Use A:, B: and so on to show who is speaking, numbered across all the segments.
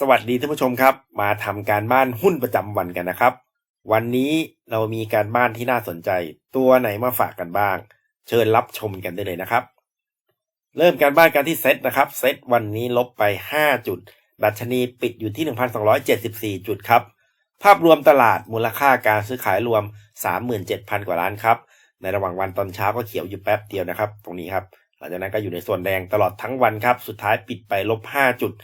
A: สวัสดีท่านผู้ชมครับ มาทำการบ้านหุ้นประจำวันกันนะครับ วันนี้เรามีการบ้านที่น่าสนใจ ตัวไหนมาฝากกันบ้าง เชิญรับชมกันได้เลยนะครับ เริ่มการบ้านกันที่เซตนะครับเซตวันนี้ลบไป 5 จุด ดัชนีปิดอยู่ที่ 1,274 จุดครับ ภาพรวมตลาดมูลค่าการซื้อขายรวม 37,000 กว่าล้านครับ ในระหว่างวันตอนเช้าก็เขียวอยู่แป๊บเดียวนะครับ ตรงนี้ครับ หลังจากนั้นก็อยู่ในส่วนแดงตลอดทั้งวันครับ สุดท้ายปิดไปลบ 5 จุด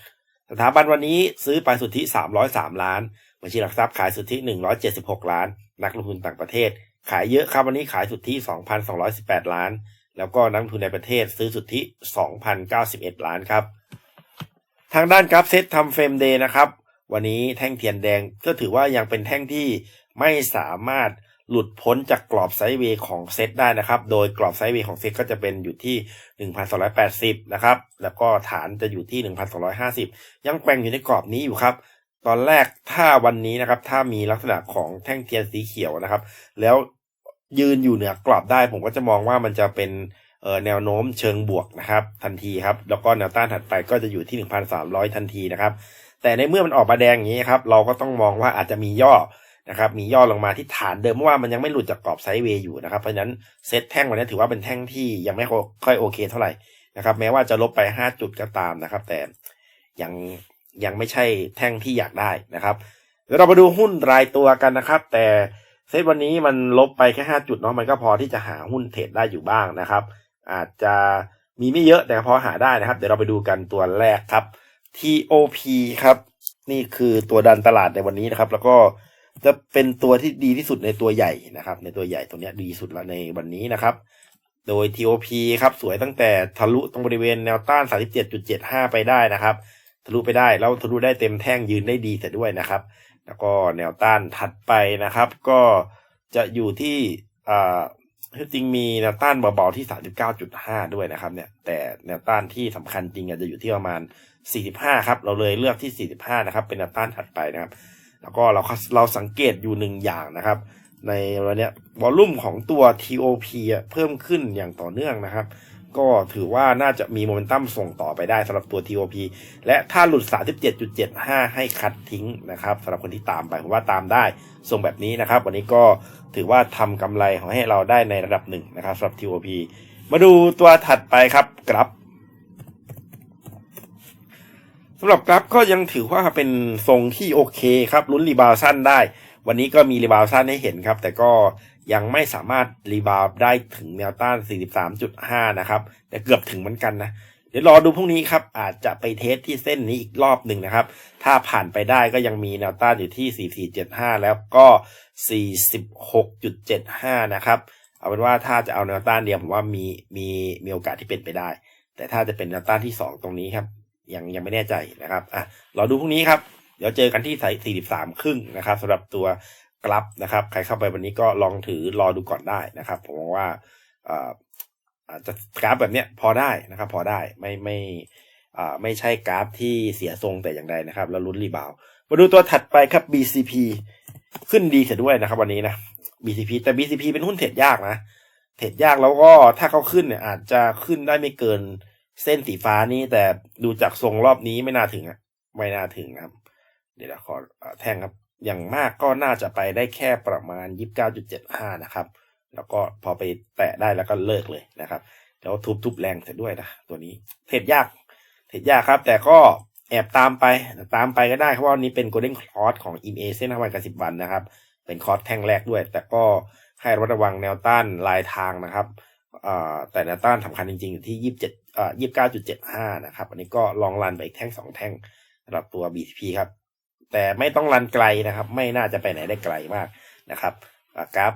A: สถาบันวันนี้ซื้อไปสุทธิ 303 ล้านบัญชีหลักทรัพย์ขายสุทธิ 176 ล้าน นักลงทุนต่างประเทศ ขายเยอะครับวันนี้ขายสุทธิ 2,218 ล้าน แล้วก็นักลงทุนในประเทศซื้อสุทธิ 2,091 ล้านครับ ทางด้านกราฟเซตทำเฟรมเดย์นะครับ วันนี้แท่งเทียนแดงก็ถือว่ายังเป็นแท่งที่ไม่สามารถ หลุดพ้นจากกรอบไซด์เวย์ของเซตได้นะครับ โดยกรอบไซด์เวย์ของเซตก็จะเป็นอยู่ที่ 1,280 นะครับ แล้วก็ฐานจะอยู่ที่ 1,250 ยังแกว่งอยู่ในกรอบนี้อยู่ครับ ตอนแรกถ้าวันนี้นะครับ ถ้ามีลักษณะของแท่งเทียนสีเขียวนะครับ แล้วยืนอยู่เหนือกรอบได้ ผมก็จะมองว่ามันจะเป็นแนวโน้มเชิงบวกนะครับ ทันทีครับ แล้วก็แนวต้านถัดไปก็จะอยู่ที่ 1,300 ทันทีนะครับ แต่ในเมื่อมันออกมาแดงอย่างนี้ครับ เราก็ต้องมองว่าอาจจะมีย่อ นะครับมีย่อลงมาที่ฐานเดิมเพราะว่ามันยังไม่หลุดจากกรอบไซด์เวย์อยู่นะครับเพราะฉะนั้นเซตแท่งวันนี้ถือว่าเป็นแท่งที่ยังไม่ค่อยโอเคเท่าไหร่นะครับแม้ว่าจะลบไป 5 จุดก็ตามนะครับ แต่ยังยังไม่ใช่แท่งที่อยากได้นะครับเดี๋ยวเรามาดูหุ้นรายตัวกันนะครับ แต่เซตวันนี้มันลบไปแค่ 5 จุดเนาะมันก็พอที่จะหาหุ้นเทรดได้อยู่บ้างนะครับ อาจจะมีไม่เยอะแต่พอหาได้นะครับ เดี๋ยวเราไปดูกันตัวแรกครับ TOP ครับ นี่คือตัวดันตลาดในวันนี้นะครับ แล้วก็ จะเป็นตัวที่ดีที่สุดในตัวใหญ่นะครับ ในตัวใหญ่ตัวนี้ดีสุดละในวันนี้นะครับ โดย TOP ครับสวยตั้งแต่ทะลุตรงบริเวณแนวต้าน 37.75 ไปได้นะครับ ทะลุไปได้แล้วทะลุได้เต็มแท่งยืนได้ดีแต่ด้วยนะครับ แล้วก็แนวต้านถัดไปนะครับ ก็จะอยู่ที่อ่าจริงมีแนวต้านเบาๆที่ 39.5 ด้วยนะครับเนี่ย แต่แนวต้านที่สำคัญจริงอาจจะอยู่ที่ประมาณ 45 ครับ เราเลยเลือกที่ 45 นะครับ เป็นแนวต้านถัดไปนะครับ แล้วก็เราเราสังเกตอยู่หนึ่งอย่างนะครับ ในวันนี้วอลลุ่มของตัว TOP อะเพิ่มขึ้นอย่างต่อเนื่องนะครับ ก็ถือว่าน่าจะมีโมเมนตัมส่งต่อไปได้สำหรับตัว TOP และถ้าหลุด 37.75 ให้คัดทิ้งนะครับสำหรับคนที่ตามไปผมว่าตามได้ทรงแบบนี้นะครับ วันนี้ก็ถือว่าทำกำไรของให้เราได้ในระดับหนึ่งนะครับสำหรับ TOP มาดูตัวถัดไปครับกราฟ สำหรับกราฟก็ยังถือว่าเป็นทรงที่โอเคครับลุ้นรีบาวสั้นได้ วันนี้ก็มีรีบาวสั้นให้เห็นครับ แต่ก็ยังไม่สามารถรีบาวได้ถึงแนวต้าน 43.5 นะครับแต่เกือบถึงเหมือนกันนะ เดี๋ยวรอดูพรุ่งนี้ครับ อาจจะไปเทสที่เส้นนี้อีกรอบหนึ่งนะครับ ถ้าผ่านไปได้ก็ยังมีแนวต้านอยู่ที่ 4475 แล้วก็ 46.75 นะครับ เอาเป็นว่าถ้าจะเอาแนวต้านเดียวผมว่ามีมีมีโอกาสที่เป็นไปได้ แต่ถ้าจะเป็นแนวต้านที่ 2 ตรงนี้ครับ ยังยังไม่แน่ใจนะครับอะรอดูพรุ่งนี้ครับ เดี๋ยวเจอกันที่สาย43 ครึ่งนะครับสำหรับตัวกลับนะครับ ใครเข้าไปวันนี้ก็ลองถือรอดูก่อนได้นะครับ ผมว่าอ่าจจะกราฟแบบเนี้ยพอได้นะครับ พอได้ไม่ไม่อ่าไม่ใช่กราฟที่เสียทรงแต่อย่างใดนะครับ แล้วลุ้นรีบาวมาดูตัวถัดไปครับ BCP ขึ้นดีเสียด้วยนะครับ วันนี้นะ BCP แต่ BCP เป็นหุ้นเทรดยากนะ เทรดยากแล้วก็ถ้าเขาขึ้นเนี่ยอาจจะขึ้นได้ไม่เกิน เส้นสีฟ้านี้แต่ดูจากทรงรอบนี้ไม่น่าถึงอะไม่น่าถึงครับ เดี๋ยวขอแท่งครับ อย่างมากก็น่าจะไปได้แค่ประมาณ 29.75 นะครับ แล้วก็พอไปแตะได้แล้วก็เลิกเลยนะครับแล้วทุบๆแรงเสร็จด้วยนะตัวนี้เทรดยากเทรดยากครับ แต่ก็แอบตามไปตามไปก็ได้เพราะว่านี้เป็น golden cross ของ EMA เส้นห้าวันกับสิบวันนะครับ เป็นคอร์สแท่งแรกด้วย แต่ก็ให้ระมัดระวังแนวต้านลายทางนะครับแต่แนวต้านสำคัญจริงๆอยู่ที่ยี่สิบเจ็ดยี่สิบเก้าจุดเจ็ดห้านะครับ อันนี้ก็ลองรันไปอีกแท่งสองแท่งสำหรับตัว BTP ครับ แต่ไม่ต้องรันไกลนะครับ ไม่น่าจะไปไหนได้ไกลมากนะครับกราฟ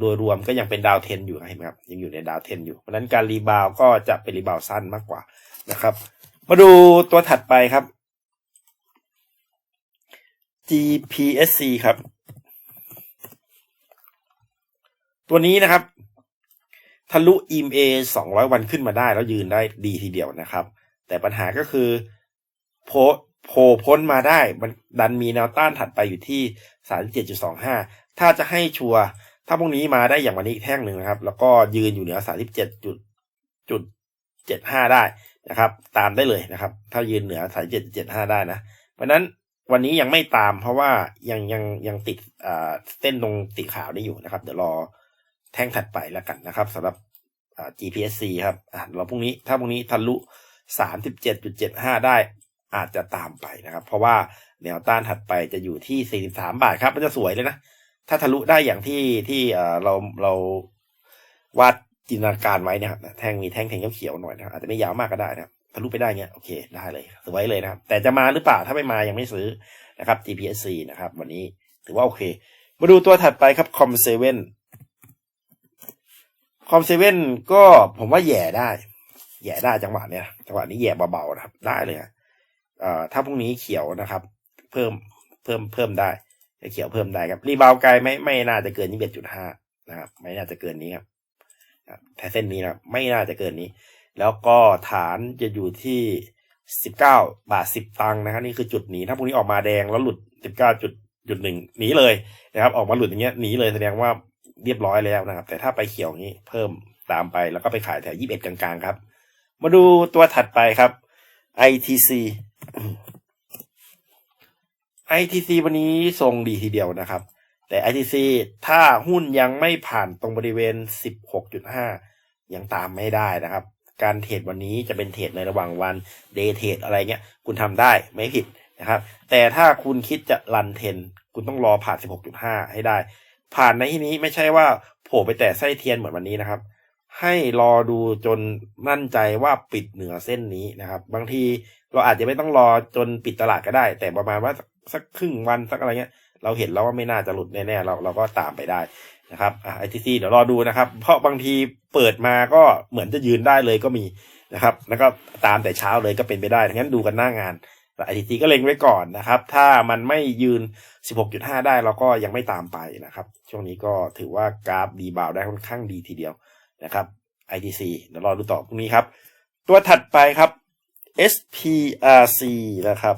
A: โดยรวมก็ยังเป็นดาวเทนอยู่นะครับยังอยู่ในดาวเทนอยู่ เพราะนั้นการรีบาวก็จะเป็นรีบาวสั้นมากกว่านะครับ มาดูตัวถัดไปครับ GPSC ครับ ตัวนี้นะครับ ทะลุ EMA 200 วันขึ้นมาได้แล้วยืนได้ดีทีเดียวนะครับ แต่ปัญหาก็คือโพโผล่พ้นมาได้มันดันมีแนวต้านถัดไปอยู่ที่ 37.25 ถ้าจะให้ชัวร์ถ้าพวกนี้มาได้อย่างวันนี้อีกแท่งหนึ่งนะครับ แล้วก็ยืนอยู่เหนือ 37.75 ได้นะครับ ตามได้เลยนะครับ ถ้ายืนเหนือ 37.75 ได้นะ เพราะนั้นวันนี้ยังไม่ตามเพราะว่ายังยังยังติดอ่าเส้นตรงติดขาวนี้อยู่นะครับ เดี๋ยวรอ แท่งถัดไปแล้วกันนะครับสำหรับ GPSC ครับเราพรุ่งนี้ถ้าพรุ่งนี้ทะลุ 37.75 ได้อาจจะตามไปนะครับ เพราะว่าแนวต้านถัดไปจะอยู่ที่ 43 บาทครับ มันจะสวยเลยนะ ถ้าทะลุได้อย่างที่ที่เราเราวาดจินตนาการไว้นะครับแท่งมีแท่งแทงเขียวๆหน่อยนะครับอาจจะไม่ยาวมากก็ได้นะครับทะลุไปได้เงี้ยโอเคได้เลยสวยเลยนะครับ แต่จะมาหรือเปล่าถ้าไม่มายังไม่ซื้อนะครับ GPSC นะครับ วันนี้ถือว่าโอเค มาดูตัวถัดไปครับ Com 7 Com 7ก็ผมว่าแย่ได้ แย่ได้จังหวะเนี้ยจังหวะนี้แย่เบาๆนะครับ ได้เลยครับเอ่อถ้าพรุ่งนี้เขียวนะครับ เพิ่มเพิ่มเพิ่มได้จะเขียวเพิ่มได้ครับรีบาวไกลไม่ไม่น่าจะเกินยี่สิบจุดห้านะครับ ไม่น่าจะเกินนี้ครับแต่เส้นนี้นะไม่น่าจะเกินนี้ แล้วก็ฐานจะอยู่ที่สิบเก้าบาทสิบตังค์นะครับ นี่คือจุดหนีถ้าพรุ่งนี้ออกมาแดงแล้วหลุดสิบเก้าจุดจุดหนึ่งหนีเลยนะครับ ออกมาหลุดอย่างเงี้ยหนีเลยแสดงว่า เรียบร้อยแล้วนะครับ แต่ถ้าไปเขียวนี้เพิ่มตามไปแล้วก็ไปขายแถวยี่สิบเอ็ดกลางๆครับ มาดูตัวถัดไปครับ ITC ITC วันนี้ทรงดีทีเดียวนะครับ แต่ ITC ถ้าหุ้นยังไม่ผ่านตรงบริเวณ 16.5 ยังตามไม่ได้นะครับ การเทรดวันนี้จะเป็นเทรดในระหว่างวันเดย์เทรดอะไรเงี้ย คุณทำได้ไม่ผิดนะครับ แต่ถ้าคุณคิดจะรันเทน คุณต้องรอผ่าน 16.5 ให้ได้ ผ่านในที่นี้ไม่ใช่ว่าโผล่ไปแต่ไส้เทียนเหมือนวันนี้นะครับ ให้รอดูจนมั่นใจว่าปิดเหนือเส้นนี้นะครับ บางทีเราอาจจะไม่ต้องรอจนปิดตลาดก็ได้ แต่ประมาณว่าสักครึ่งวันสักอะไรเงี้ย เราเห็นแล้วว่าไม่น่าจะหลุดแน่ๆเราเราก็ตามไปได้นะครับไอ่า ITC เดี๋ยวรอดูนะครับ เพราะบางทีเปิดมาก็เหมือนจะยืนได้เลยก็มีนะครับ แล้วก็ตามแต่เช้าเลยก็เป็นไปได้งั้นดูกันหน้างาน แต่ ITC ก็เล็งไว้ก่อนนะครับ ถ้ามันไม่ยืน 16.5 ได้เราก็ยังไม่ตามไปนะครับ ช่วงนี้ก็ถือว่ากราฟดีบาวได้ค่อนข้างดีทีเดียวนะครับ ITC เดี๋ยวรอดูต่อพรุ่งนี้ครับ ตัวถัดไปครับ SPRC นะครับ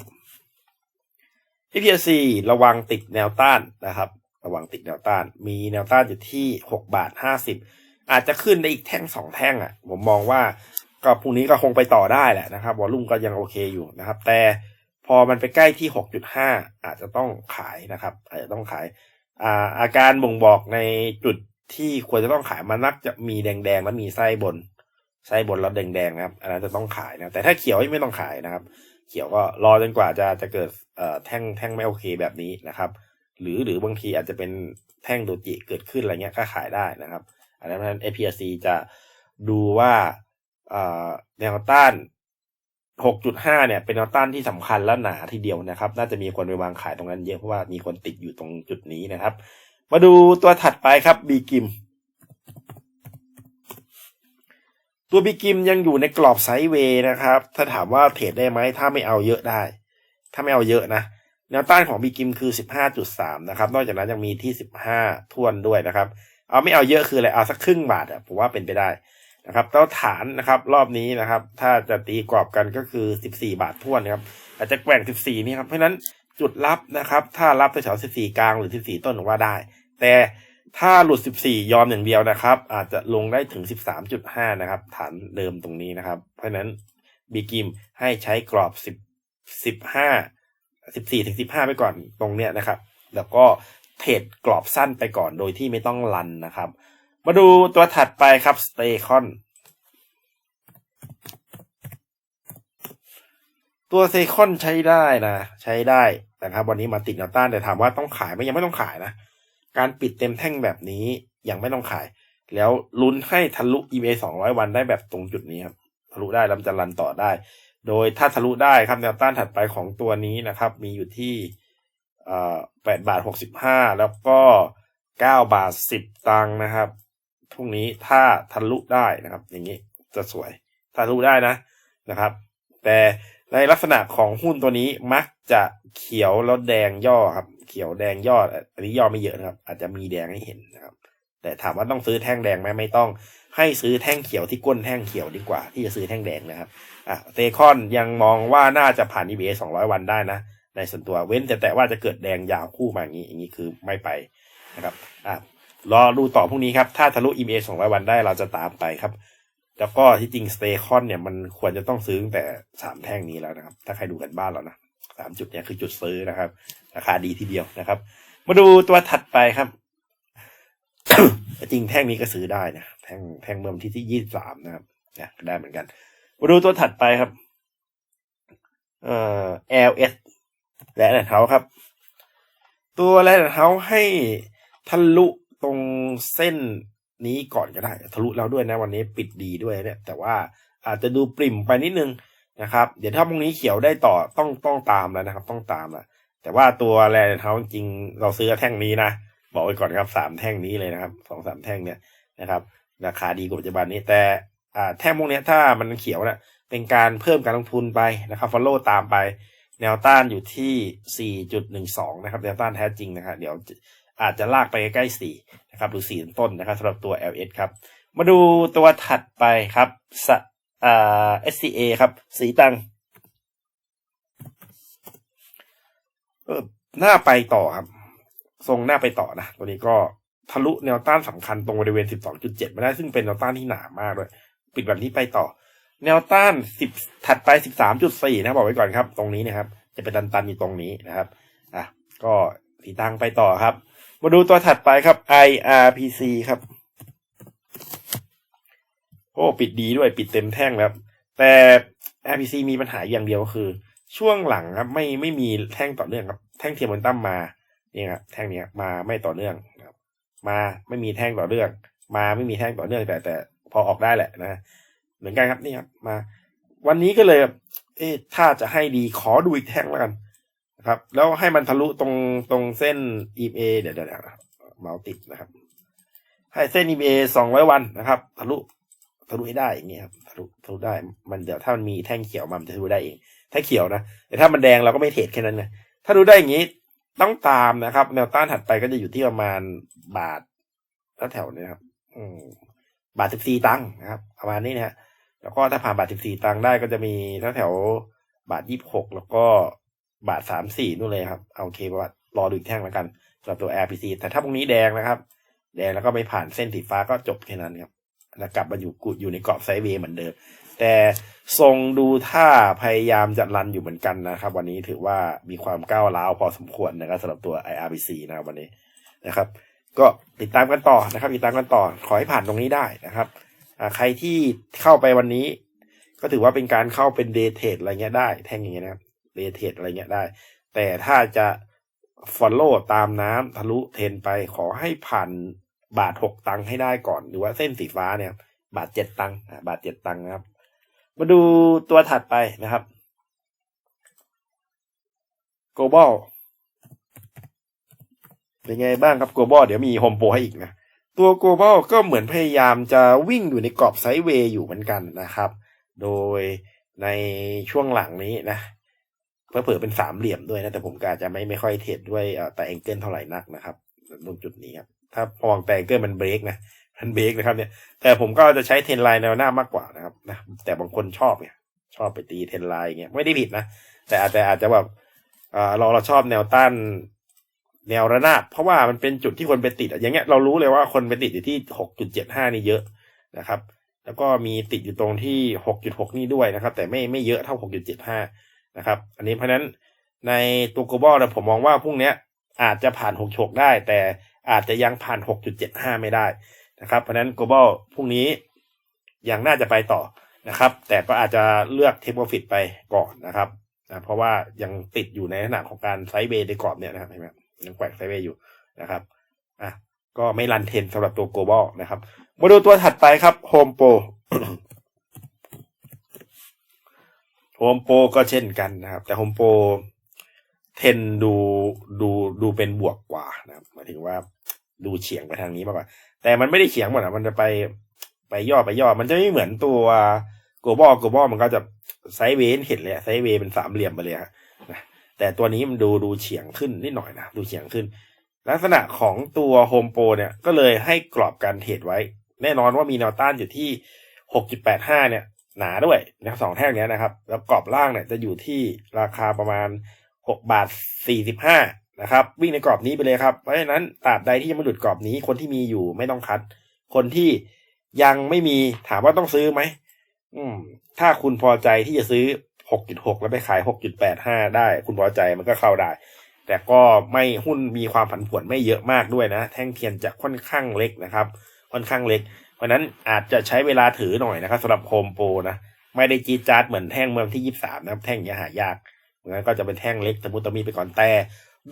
A: SPRC ระวังติดแนวต้านนะครับ ระวังติดแนวต้าน มีแนวต้านอยู่ที่ 6 บาท 50 อาจจะขึ้นได้อีกแท่งสองแท่งอะ ผมมองว่า ก็พรุ่งนี้ก็คงไปต่อได้แหละนะครับวอลุ่มก็ยังโอเคอยู่นะครับ แต่พอมันไปใกล้ที่ 6.5 อาจจะต้องขายนะครับ อาจจะต้องขายอ่าอาการบ่งบอกในจุดที่ควรจะต้องขายมันนักจะมีแดงๆแล้วมีไส้บนไส้บนแล้วแดงๆนะครับอันนั้นจะต้องขายนะแต่ถ้าเขียวไม่ต้องขายนะครับ เขียวก็รอจนกว่าจะจะเกิดเอ่อแท่งแท่งไม่โอเคแบบนี้นะครับ หรือหรือบางทีอาจจะเป็นแท่งโดจิเกิดขึ้นอะไรเงี้ยก็ขายได้นะครับอันนั้นเพราะฉะนั้น APRC จะดูว่า แนวต้าน 6.5 เนี่ย เป็นแนวต้านที่สำคัญและหนาทีเดียวนะครับ น่าจะมีคนไปวางขายตรงนั้นเยอะเพราะว่ามีคนติดอยู่ตรงจุดนี้นะครับ มาดูตัวถัดไปครับบีกิมตัวบีกิมยังอยู่ในกรอบไซด์เวย์นะครับ ถ้าถามว่าเทรดได้ไหม ถ้าไม่เอาเยอะได้ ถ้าไม่เอาเยอะนะ แนวต้านของบีกิมคือ 15.3 นะครับ นอกจากนั้นยังมีที่ 15ทวนด้วยนะครับ เอาไม่เอาเยอะคืออะไร เอาสักครึ่งบาทอะผมว่าเป็นไปได้ นะครับแล้วฐานนะครับรอบนี้นะครับ ถ้าจะตีกรอบกันก็คือ 14 บาททวนนะครับอาจจะแกว่ง 14 นี่ครับเพราะฉะนั้นจุดรับนะครับ ถ้ารับแถว14 กลางหรือ 14 ต้นว่าได้ แต่ถ้าหลุด 14 ยอมอย่างเดียวนะครับ อาจจะลงได้ถึง 13.5 นะครับ ฐานเดิมตรงนี้นะครับ เพราะฉะนั้นบีกิมให้ใช้กรอบ 10 15 14ถึง15 ไปก่อนตรงเนี้ยนะครับ แล้วก็เทรดกรอบสั้นไปก่อนโดยที่ไม่ต้องรันนะครับ มาดูตัวถัดไปครับสเตคอนตัวเซคอนใช้ได้นะ ใช้ได้นะครับ วันนี้มาติดแนวต้านแต่ถามว่าต้องขายไหมยังไม่ต้องขายนะ การปิดเต็มแท่งแบบนี้ยังไม่ต้องขาย แล้วลุ้นให้ทะลุ EMA 200 วันได้แบบตรงจุดนี้ครับทะลุได้แล้วจะรันต่อได้ โดยถ้าทะลุได้ครับแนวต้านถัดไปของตัวนี้นะครับ มีอยู่ที่เอ่อ8บาท65แล้วก็9บาท10ตังค์นะครับ พรุ่งนี้ถ้าทะลุได้นะครับ อย่างนี้จะสวยทะลุได้นะนะครับ แต่ในลักษณะของหุ้นตัวนี้มักจะเขียวแล้วแดงย่อครับ เขียวแดงย่ออันนี้ย่อไม่เยอะนะครับ อาจจะมีแดงให้เห็นนะครับ แต่ถามว่าต้องซื้อแท่งแดงไหมไม่ต้อง ให้ซื้อแท่งเขียวที่ก้นแท่งเขียวดีกว่า ที่จะซื้อแท่งแดงนะครับอะเตคอนยังมองว่าน่าจะผ่าน EBA 200 วันได้นะในส่วนตัวเว้นแต่แต่ว่าจะเกิดแดงยาวคู่มาอย่างนี้อย่างนี้คือไม่ไปนะครับอะ รอดูต่อพรุ่งนี้ครับ ถ้าทะลุ EBA 200 วันได้เราจะตามไปครับ แล้วก็ที่จริงสเตคอนเนี่ยมันควรจะต้องซื้อตั้งแต่สามแท่งนี้แล้วนะครับ ถ้าใครดูกันบ้านเรานะสามจุดเนี่ยคือจุดซื้อนะครับ ราคาดีทีเดียวนะครับ มาดูตัวถัดไปครับจริงแท่งนี้ก็ซื้อได้นะแท่งแท่งเมื่อวันที่ที่ยี่สามนะครับนะได้เหมือนกัน มาดูตัวถัดไปครับ เอ่อ LS และแอนเท้าครับ ตัวแลนเท้าให้ทะลุ ตรงเส้นนี้ก่อนก็ได้ ทะลุแล้วด้วยนะวันนี้ปิดดีด้วยเนี่ย แต่ว่าอาจจะดูปริ่มไปนิดนึงนะครับ เดี๋ยวถ้าพรุ่งนี้เขียวได้ต่อต้องต้องตามแล้วนะครับ ต้องตามแล้วแต่ว่าตัวแลนเท้าจริงเราซื้อแท่งนี้นะบอกไว้ก่อนครับสามแท่งนี้เลยนะครับสองสามแท่งเนี่ยนะครับ ราคาดีกว่าปัจจุบันนี้ แต่อ่าแท่งพวกนี้ถ้ามันเขียวเนี่ยเป็นการเพิ่มการลงทุนไปนะครับ follow ตามไป แนวต้านอยู่ที่ 4.12 นะครับ แนวต้านแท้จริงนะครับ เดี๋ยว อาจจะลากไปใกล้ๆ4นะครับหรือ4ต้นนะครับสำหรับตัว LS ครับ มาดูตัวถัดไปครับสอ่า SCA ครับ สีตังเออหน้าไปต่อครับ ทรงหน้าไปต่อนะ ตัวนี้ก็ทะลุแนวต้านสำคัญตรงบริเวณ 12.7 มาได้ ซึ่งเป็นแนวต้านที่หนามากด้วยปิดแบบนี้ไปต่อ แนวต้านสิบถัดไปสิบสามจุดสี่นะบอกไว้ก่อนครับ ตรงนี้นะครับ จะเป็นตันๆอยู่ตรงนี้นะครับ อะ ก็สีตังไปต่อครับ มาดูตัวถัดไปครับ IRPC ครับโอ้ปิดดีด้วยปิดเต็มแท่งแล้ว แต่ IRPC มีปัญหาอย่างเดียวก็คือ ช่วงหลังครับไม่ไม่มีแท่งต่อเนื่องครับแท่งเทียมมันตั้มมาเนี่ยครับแท่งเนี้ยมาไม่ต่อเนื่องครับ มาไม่มีแท่งต่อเนื่อง มาไม่มีแท่งต่อเนื่องแต่แต่พอออกได้แหละนะ เหมือนกันครับนี่ครับมา วันนี้ก็เลยเอ๊ะถ้าจะให้ดีขอดูอีกแท่งแล้วกัน ครับ แล้วให้มันทะลุตรงตรงเส้น EMA เดี๋ยวเดี๋ยวเมาส์ติดนะครับ ให้เส้น EMA สองร้อยวันนะครับ ทะลุทะลุให้ได้อย่างเงี้ยครับทะลุทะลุได้มันเดี๋ยวถ้ามันมีแท่งเขียวมันจะทะลุได้เองถ้าเขียวนะแต่ถ้ามันแดงเราก็ไม่เทรดแค่นั้นนะถ้าดูได้อย่างนี้ต้องตามนะครับ แนวต้านถัดไปก็จะอยู่ที่ประมาณบาทแล้วแถวนี้ครับอืมบาทสิบสี่ตังค์นะครับประมาณนี้นะฮะแล้วก็ถ้าผ่านบาทสิบสี่ตังค์ได้ก็จะมีแถวแถวบาทยี่สิบหกแล้วก็ บาทสามสี่นู่นเลยครับเอาโอเคว่ารอดูอีกแท่งแล้วกันสำหรับตัว RPC แต่ถ้าพรุ่งนี้แดงนะครับ แดงแล้วก็ไม่ผ่านเส้นสีฟ้าก็จบแค่นั้นครับแล้วกลับมาอยู่กุอยู่ในกรอบไซด์เวย์เหมือนเดิม แต่ทรงดูท่าพยายามจะรันอยู่เหมือนกันนะครับ วันนี้ถือว่ามีความก้าวร้าวพอสมควรนะครับสำหรับตัว IRPC นะครับวันนี้นะครับ ก็ติดตามกันต่อนะครับ ติดตามกันต่อขอให้ผ่านตรงนี้ได้นะครับใครที่เข้าไปวันนี้ ก็ถือว่าเป็นการเข้าเป็นเดย์เทรดอะไรเงี้ยได้แท่งอย่างเงี้ยนะครับ เดเทดอะไรเงี้ยได้ แต่ถ้าจะ follow ตามน้ำทะลุเทนไปขอให้ผ่านบาทหกตังค์ให้ได้ก่อน หรือว่าเส้นสีฟ้าเนี่ย บาทเจ็ดตังค์บาทเจ็ดตังค์นะครับ มาดูตัวถัดไปนะครับ global เป็นไงบ้างครับ global เดี๋ยวมีโฮมโปรให้อีกนะตัว global ก็เหมือนพยายามจะวิ่งอยู่ในกรอบไซด์เวย์อยู่เหมือนกันนะครับ โดยในช่วงหลังนี้นะ เพื่อเผื่อเป็นสามเหลี่ยมด้วยนะ แต่ผมก็อาจจะไม่ไม่ค่อยเทรดด้วยแต่แองเกิลเท่าไหร่นักนะครับตรงจุดนี้ครับ ถ้ามองแต่แองเกิลมันเบรกนะมันเบรกนะครับเนี่ย แต่ผมก็จะใช้เทรนไลน์แนวหน้ามากกว่านะครับนะแต่บางคนชอบเนี่ย ชอบไปตีเทรนไลน์เงี้ยไม่ได้ผิดนะ แต่อาจจะอาจจะแบบอ่าเราเราชอบแนวต้านแนวระนาบเพราะว่ามันเป็นจุดที่คนไปติดอย่างเงี้ยเรารู้เลยว่าคนไปติดอยู่ที่หกจุดเจ็ดห้านี่เยอะนะครับ แล้วก็มีติดอยู่ตรงที่หกจุดหกนี่ด้วยนะครับ แต่ไม่ไม่เยอะเท่าหกจุดเจ็ดห้า นะครับ อันนี้เพราะนั้นในตัว global นะผมมองว่าพรุ่งนี้อาจจะผ่านหกฉกได้ แต่อาจจะยังผ่านหกจุดเจ็ดห้าไม่ได้นะครับ เพราะนั้น global พรุ่งนี้ยังน่าจะไปต่อนะครับ แต่ก็อาจจะเลือกเทปโปรฟิตไปก่อนนะครับนะเพราะว่ายังติดอยู่ในลักษณะของการไซด์เบย์ในกรอบเนี่ยนะครับเห็นไหมยังแกว่งไซด์เวย์อยู่นะครับอะก็ไม่รันเทนสำหรับตัว global นะครับ มาดูตัวถัดไปครับ Home Pro Home Pro ก็เช่นกันนะครับ แต่ Home Pro เทนดูดูดูเป็นบวกกว่านะครับหมายถึงว่าดูเฉียงไปทางนี้มากกว่า แต่มันไม่ได้เฉียงหมดอะมันจะไปไปย่อไปย่อ มันจะไม่เหมือนตัว global global มันก็จะไซด์เวย์เห็นเลยไซด์เวย์เป็นสามเหลี่ยมไปเลยฮะนะแต่ตัวนี้มันดูดูเฉียงขึ้นนิดหน่อยนะดูเฉียงขึ้น ลักษณะของตัวโฮมโปรเนี่ยก็เลยให้กรอบการเทรดไว้ แน่นอนว่ามีแนวต้านอยู่ที่ 6.85 เนี่ย หนาด้วยนะครับสองแท่งเนี้ยนะครับ แล้วกรอบล่างเนี่ยจะอยู่ที่ราคาประมาณ6บาท45นะครับ วิ่งในกรอบนี้ไปเลยครับ เพราะฉะนั้นตราบใดที่ยังไม่หลุดกรอบนี้ คนที่มีอยู่ไม่ต้องคัด คนที่ยังไม่มีถามว่าต้องซื้อไหมอืม ถ้าคุณพอใจที่จะซื้อหกจุดหกแล้วไปขายหกจุดแปดห้าได้ คุณพอใจมันก็เข้าได้ แต่ก็ไม่หุ้นมีความผันผวนไม่เยอะมากด้วยนะ แท่งเทียนจะค่อนข้างเล็กนะครับ ค่อนข้างเล็ก เพราะนั้นอาจจะใช้เวลาถือหน่อยนะครับสำหรับโฮมโปรนะไม่ได้จีจาร์ดเหมือนแท่งเมืองที่ยี่สามนะครับแท่งเนี้ยหายากเพราะงั้นก็จะเป็นแท่งเล็กตะมุตะมีไปก่อนแต่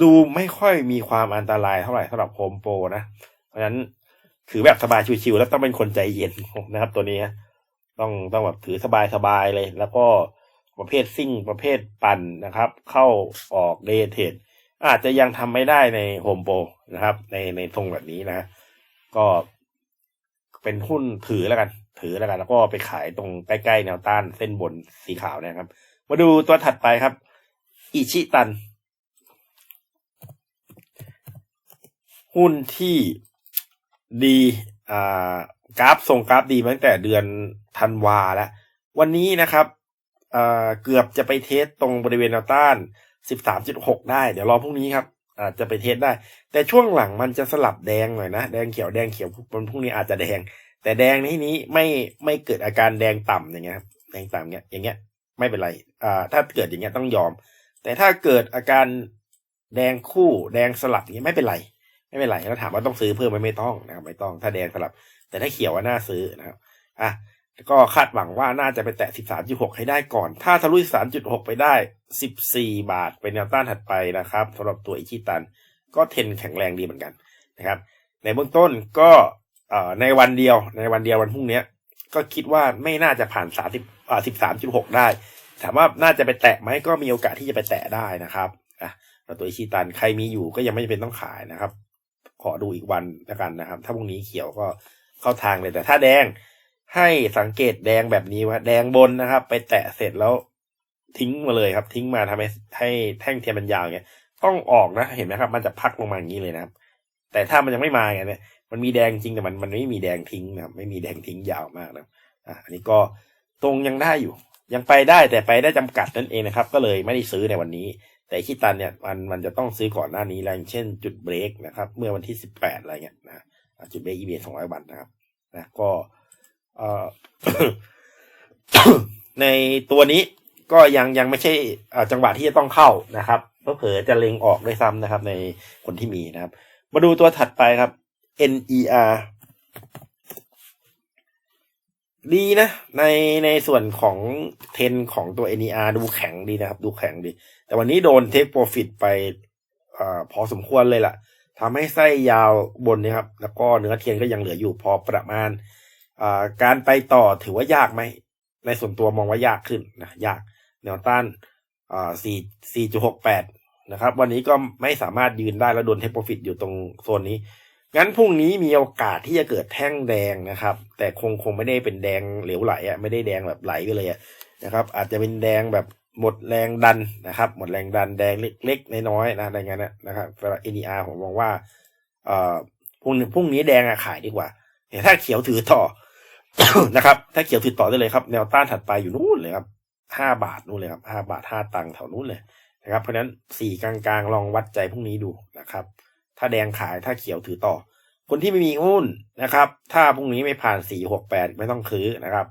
A: ดูไม่ค่อยมีความอันตรายเท่าไหร่สำหรับโฮมโปรนะเพราะนั้นถือแบบสบายชิวๆแล้วต้องเป็นคนใจเย็นนะครับ ตัวนี้ต้องต้องแบบถือสบายๆเลย แล้วก็ประเภทซิ่งประเภทปั่นนะครับ เข้าออกเดย์เทดอาจจะยังทำไม่ได้ในโฮมโปรนะครับ ในในทรงแบบนี้นะ ก็ เป็นหุ้นถือแล้วกัน ถือแล้วกัน แล้วก็ไปขายตรงใกล้ๆแนวต้านเส้นบนสีขาวนะครับ มาดูตัวถัดไปครับ อิชิตัน หุ้นที่ดีอ่ากราฟส่งกราฟดีมาตั้งแต่เดือนธันวาแล้ว วันนี้นะครับเกือบจะไปเทสตรงบริเวณแนวต้าน 13.6 ได้ เดี๋ยวรอพรุ่งนี้ครับ อาจจะไปเทสได้ แต่ช่วงหลังมันจะสลับแดงหน่อยนะ แดงเขียวแดงเขียววันพรุ่งนี้อาจจะแดง แต่แดงในที่นี้ไม่ไม่เกิดอาการแดงต่ำอย่างเงี้ยครับแดงต่ำเงี้ยอย่างเงี้ยไม่เป็นไรอ่าถ้าเกิดอย่างเงี้ยต้องยอม แต่ถ้าเกิดอาการแดงคู่แดงสลับอย่างเงี้ยไม่เป็นไร ไม่เป็นไรแล้วถามว่าต้องซื้อเพิ่มไหมไม่ต้องนะครับไม่ต้องถ้าแดงสลับ แต่ถ้าเขียวว่าน่าซื้อนะครับอะ ก็คาดหวังว่าน่าจะไปแตะ 13.6 ให้ได้ก่อน ถ้าทะลุ 13.6 ไปได้ 14 บาท เป็นแนวต้านถัดไปนะครับสำหรับตัวอิชิตัน ก็เทนแข็งแรงดีเหมือนกันนะครับ ในเบื้องต้นก็ในวันเดียวในวันเดียววันพรุ่งนี้ก็คิดว่าไม่น่าจะผ่าน 30 13.6 ได้ ถามว่าน่าจะไปแตะไหมก็มีโอกาสที่จะไปแตะได้นะครับอะตัวอิชิตันใครมีอยู่ก็ยังไม่จำเป็นต้องขายนะครับ ขอดูอีกวันแล้วกันนะครับ ถ้าพรุ่งนี้เขียวก็เข้าทางเลยแต่ถ้าแดง ให้สังเกตแดงแบบนี้ว่าแดงบนนะครับ ไปแตะเสร็จแล้วทิ้งมาเลยครับ ทิ้งมาทำให้ให้แท่งเทียนมันยาวเงี้ยต้องออกนะเห็นไหมครับ มันจะพักลงมาอย่างนี้เลยนะครับ แต่ถ้ามันยังไม่มาไงเนี่ยมันมีแดงจริงแต่มันมันไม่มีแดงทิ้งนะครับไม่มีแดงทิ้งยาวมากนะอะอันนี้ก็ตรงยังได้อยู่ ยังไปได้แต่ไปได้จำกัดนั่นเองนะครับ ก็เลยไม่ได้ซื้อในวันนี้ แต่คิตันเนี่ยมันมันจะต้องซื้อก่อนหน้านี้อะไรเช่น จุดเบรกนะครับ เมื่อวันที่สิบแปดอะไรเงี้ยนะจุดเบรกอีเบสองร้อยวันนะครับนะก็ ในตัวนี้ก็ยังยังไม่ใช่จังหวะที่จะต้องเข้านะครับเผลอจะเล็งออกด้วยซ้ำนะครับ ในคนที่มีนะครับ มาดูตัวถัดไปครับ NER ดีนะในในส่วนของเทนของตัว NER ดูแข็งดีนะครับ ดูแข็งดี แต่วันนี้โดนเทคโปรฟิตไปอพอสมควรเลยล่ะทำให้ไส้ยาวบนนะครับ แล้วก็เนื้อเทียนก็ยังเหลืออยู่พอประมาณ การไปต่อถือว่ายากไหม ในส่วนตัวมองว่ายากขึ้นนะยากแนวต้านสี่สี่จุดหกแปดนะครับ วันนี้ก็ไม่สามารถยืนได้แล้วโดนเทคโปรฟิตอยู่ตรงโซนนี้ งั้นพรุ่งนี้มีโอกาสที่จะเกิดแท่งแดงนะครับ แต่คงคงไม่ได้เป็นแดงเหลวไหลอะไม่ได้แดงแบบไหลไปเลยอะนะครับ อาจจะเป็นแดงแบบหมดแรงดันนะครับ หมดแรงดันแดงเล็กๆน้อยๆนะอะไรเงี้ยนะครับสำหรับ NER ผมมองว่าเอ่อพรุ่งพรุ่งนี้แดงอะขายดีกว่าแต่ถ้าเขียวถือต่อ นะครับ ถ้าเขียวถือต่อได้เลยครับ แนวต้านถัดไปอยู่นู่นเลยครับห้าบาทนู่นเลยครับห้าบาทห้าตังค์แถวนู้นเลยนะครับ เพราะนั้นสี่กลางๆลองวัดใจพรุ่งนี้ดูนะครับ ถ้าแดงขายถ้าเขียวถือต่อ คนที่ไม่มีหุ้นนะครับ ถ้าพรุ่งนี้ไม่ผ่านสี่หกแปดไม่ต้องซื้อนะครับ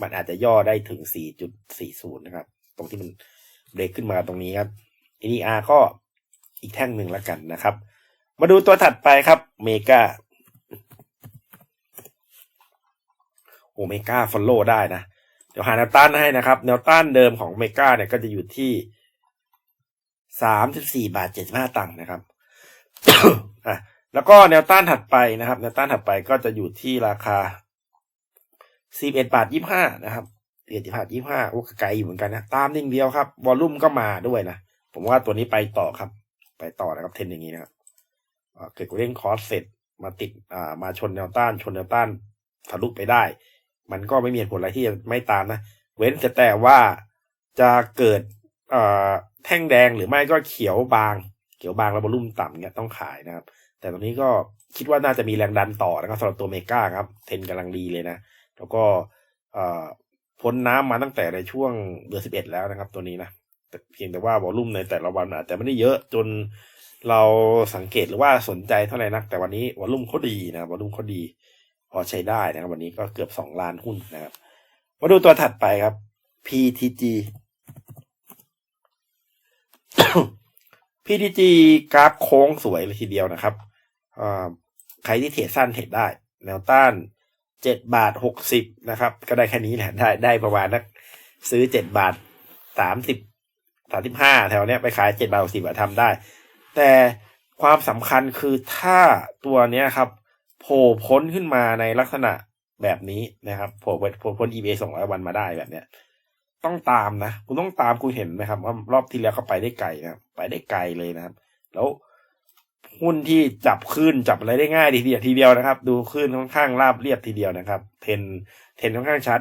A: มันอาจจะย่อได้ถึงสี่จุดสี่ศูนย์นะครับ ตรงที่มันเบรกขึ้นมาตรงนี้ครับ NER ก็อีกแท่งหนึ่งแล้วกันนะครับ มาดูตัวถัดไปครับเมกา โอเมก้าฟอลโล่ได้นะ เดี๋ยวหาแนวต้านให้นะครับ แนวต้านเดิมของโอเมก้าเนี่ยก็จะอยู่ที่สามสิบสี่บาทเจ็ดสิบห้าตังค์นะครับอะแล้วก็แนวต้านถัดไปนะครับ แนวต้านถัดไปก็จะอยู่ที่ราคาสี่เอ็ดบาทยี่ห้านะครับเอ็ดบาทยี่ห้าโอ้ไกลอยู่เหมือนกันนะตามนิ่งเดียวครับ วอลลุ่มก็มาด้วยนะ ผมว่าตัวนี้ไปต่อครับ ไปต่อนะครับเทนอย่างนี้นะครับเกิดเร่งคอร์สเสร็จมาติดอ่ามาชนแนวต้านชนแนวต้านทะลุไปได้ มันก็ไม่มีเหตุผลอะไรที่จะไม่ตามนะ เว้นแต่ว่าจะเกิดเอ่อแท่งแดงหรือไม่ก็เขียวบาง เขียวบางแล้ววอลุ่มต่ำเนี่ยต้องขายนะครับ แต่ตอนนี้ก็คิดว่าน่าจะมีแรงดันต่อนะครับสำหรับตัวเมกาครับ เทนกำลังดีเลยนะ แล้วก็เอ่อพ้นน้ำมาตั้งแต่ในช่วงเดือนสิบเอ็ดแล้วนะครับ ตัวนี้นะแต่เพียงแต่ว่าวอลุ่มในแต่ละวันอาจจะไม่ได้เยอะจนเราสังเกตหรือว่าสนใจเท่าไหร่นัก แต่วันนี้วอลุ่มเขาดีนะวอลุ่มเขาดี พอใช้ได้นะครับ วันนี้ก็เกือบสองล้านหุ้นนะครับ มาดูตัวถัดไปครับ PTG PTG กราฟโค้งสวยเลยทีเดียวนะครับใครที่เทรดสั้นเทรดได้ แนวต้านเจ็ดบาทหกสิบนะครับ ก็ได้แค่นี้แหละได้ได้ประมาณนัก ซื้อเจ็ดบาทสามสิบสามสิบห้าแถวเนี้ยไปขายเจ็ดบาทหกสิบทำได้ แต่ความสำคัญคือถ้าตัวเนี้ยครับ โผล่พ้นขึ้นมาในลักษณะแบบนี้นะครับโผล่โผล่พ้น eba สองร้อยวันมาได้แบบเนี้ยต้องตามนะคุณต้องตามคุณเห็นไหมครับว่ารอบที่แล้วเขาไปได้ไกลนะไปได้ไกลเลยนะครับ แล้วหุ้นที่จับขึ้นจับอะไรได้ง่ายทีเดียวทีเดียวนะครับ ดูขึ้นค่อนข้างราบเรียบทีเดียวนะครับ เทนเทนค่อนข้างชัด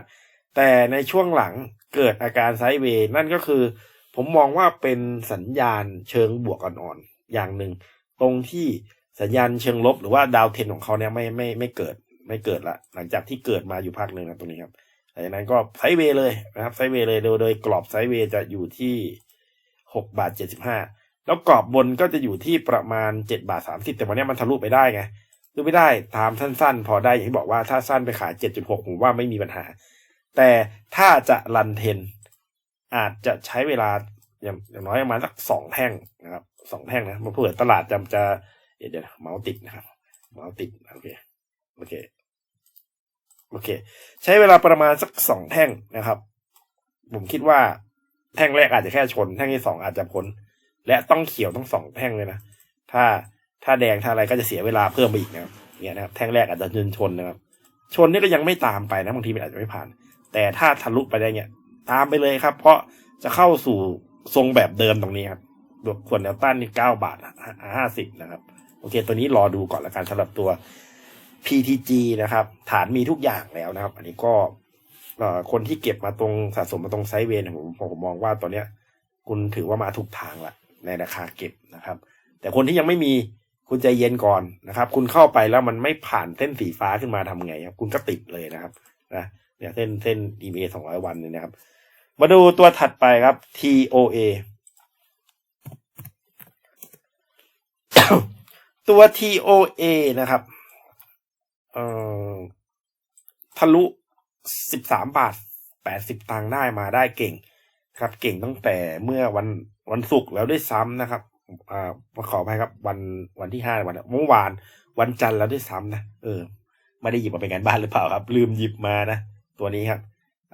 A: แต่ในช่วงหลังเกิดอาการไซด์เวย์นั่นก็คือ ผมมองว่าเป็นสัญญาณเชิงบวกอ่อนๆอย่างหนึ่ง ตรงที่ สัญญาณเชิงลบหรือว่าดาวเทนของเขาเนี่ยไม่ไม่ไม่เกิดไม่เกิดละหลังจากที่เกิดมาอยู่พักหนึ่งนะตรงนี้ครับหลังจากนั้นก็ไซเวย์เลยนะครับไซเวย์เลยโดยโดยกรอบไซเวย์จะอยู่ที่หกบาทเจ็ดสิบห้าแล้วกรอบบนก็จะอยู่ที่ประมาณเจ็ดบาทสามสิบแต่วันนี้มันทะลุไปได้ไงทะลุไม่ได้ตามสั้นๆ พอได้อย่างที่บอกว่าถ้าสั้นไปขายเจ็ดจุดหกผมว่าไม่มีปัญหา แต่ถ้าจะรันเทน อาจจะใช้เวลาอย่างน้อยประมาณสักสองแท่งนะครับสองแท่งนะมาเผื่อตลาดจำจะ เดี๋ยวเดี๋ยวเมาส์ติดนะครับ เมาส์ติดโอเคโอเคโอเค ใช้เวลาประมาณสักสองแท่งนะครับ ผมคิดว่าแท่งแรกอาจจะแค่ชน แท่งที่สองอาจจะพ้น และต้องเขียวต้องสองแท่งเลยนะ ถ้าถ้าแดงถ้าอะไรก็จะเสียเวลาเพิ่มไปอีกนะครับเนี่ยนะครับแท่งแรกอาจจะชนชนนะครับ ชนนี่ก็ยังไม่ตามไปนะบางทีมันอาจจะไม่ผ่าน แต่ถ้าทะลุไปได้เนี่ย ตามไปเลยครับ เพราะจะเข้าสู่ทรงแบบเดิมตรงนี้ครับดวกควรแนวต้านนี่เก้าบาทห้าสิบนะครับ โอเค ตัวนี้รอดูก่อนละกันสำหรับตัว PTG นะครับ ฐานมีทุกอย่างแล้วนะครับ อันนี้ก็คนที่เก็บมาตรงสะสมมาตรงไซด์เวย์เนี่ยผมผมมองว่าตอนเนี้ย คุณถือว่ามาถูกทางละในราคาเก็บนะครับ แต่คนที่ยังไม่มีคุณใจเย็นก่อนนะครับ คุณเข้าไปแล้วมันไม่ผ่านเส้นสีฟ้าขึ้นมาทำไงครับ คุณก็ติดเลยนะครับนะเนี่ยเส้นเส้น EMA สองร้อยวันเนี่ยนะครับ มาดูตัวถัดไปครับ TOA ตัว TOA นะครับเอ่อทะลุสิบสามบาทแปดสิบตังค์ได้มาได้เก่งครับ เก่งตั้งแต่เมื่อวันวันศุกร์แล้วด้วยซ้ำนะครับอ่าขออภัยครับ วันวันที่ห้าวันเมื่อวาน วันจันทร์แล้วด้วยซ้ำนะเออไม่ได้หยิบมาเป็นงานบ้านหรือเปล่าครับ ลืมหยิบมานะตัวนี้ครับ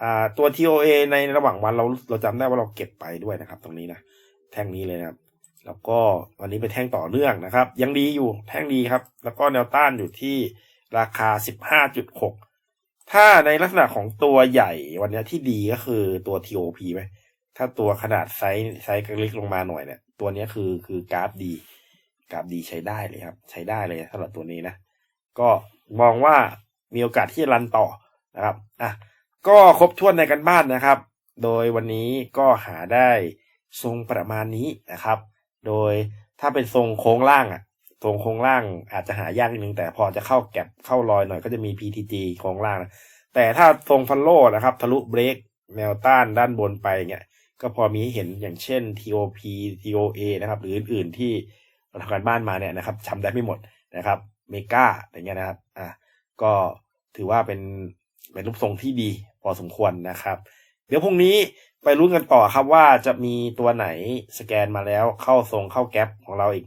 A: อ่าตัว TOA ในระหว่างวันเราเราจำได้ว่าเราเก็บไปด้วยนะครับ ตรงนี้นะแท่งนี้เลยนะครับ แล้วก็วันนี้เป็นแท่งต่อเนื่องนะครับ ยังดีอยู่แท่งดีครับ แล้วก็แนวต้านอยู่ที่ราคา 15.6 ถ้าในลักษณะของตัวใหญ่วันนี้ที่ดีก็คือตัว TOP ไหมถ้าตัวขนาดไซส์ไซส์เล็กลงมาหน่อยเนี่ย ตัวนี้คือคือกราฟดี กราฟดีใช้ได้เลยครับ ใช้ได้เลยสำหรับตัวนี้นะ ก็มองว่ามีโอกาสที่จะรันต่อนะครับอะก็ครบถ้วนในกันบ้านนะครับ โดยวันนี้ก็หาได้ทรงประมาณนี้นะครับ โดยถ้าเป็นทรงโค้งล่างอะทรงโค้งล่างอาจจะหายากนิดนึง แต่พอจะเข้าแก็บเข้ารอยหน่อยก็จะมี PTG โค้งล่างนะแต่ถ้าทรงฟันโลนะครับ ทะลุเบรกแนวต้านด้านบนไปเงี้ยก็พอมีเห็นอย่างเช่น TOP TOA นะครับ หรืออื่นๆที่เราทำการบ้านมาเนี่ยนะครับจำได้ไม่หมดนะครับเมกาอย่างเงี้ยนะครับอะก็ถือว่าเป็นเป็นรูปทรงที่ดีพอสมควรนะครับ ดี๋ยวพรุ่งนี้ไปลุ้นกันต่อครับว่าจะมีตัวไหนสแกนมาแล้วเข้าทรงเข้าแก๊ปของเราอีก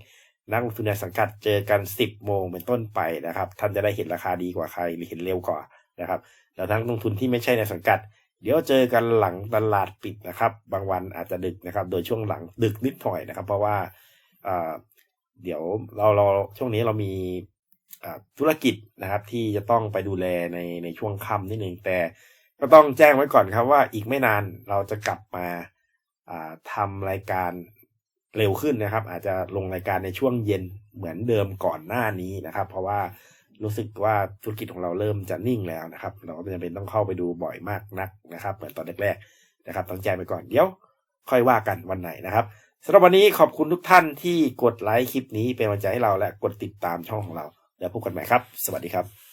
A: นักลงทุนในสังกัดเจอกัน 10 โมงเป็นต้นไปนะครับ ท่านจะได้เห็นราคาดีกว่าใครหรือเห็นเร็วกว่านะครับ แล้วทั้งลงทุนที่ไม่ใช่ในสังกัด เดี๋ยวเจอกันหลังตลาดปิดนะครับ บางวันอาจจะดึกนะครับ โดยช่วงหลังดึกนิดหน่อยนะครับ เพราะว่าเดี๋ยวเราเราช่วงนี้เรามีธุรกิจนะครับที่จะต้องไปดูแลในในช่วงค่ำนิดนึงแต่ ก็ต้องแจ้งไว้ก่อนครับว่าอีกไม่นานเราจะกลับมาทำรายการเร็วขึ้นนะครับ อาจจะลงรายการในช่วงเย็นเหมือนเดิมก่อนหน้านี้นะครับ เพราะว่ารู้สึกว่าธุรกิจของเราเริ่มจะนิ่งแล้วนะครับ เราก็ไม่จำเป็นต้องเข้าไปดูบ่อยมากนักนะครับ เหมือนตอนแรกๆนะครับต้องแจ้งไปก่อนเดี๋ยว ค่อยว่ากันวันไหนนะครับสำหรับวันนี้ขอบคุณทุกท่านที่กดไลค์คลิปนี้เป็นกำลังใจให้เราและกดติดตามช่องของเรา แล้วพบกันใหม่ครับ สวัสดีครับ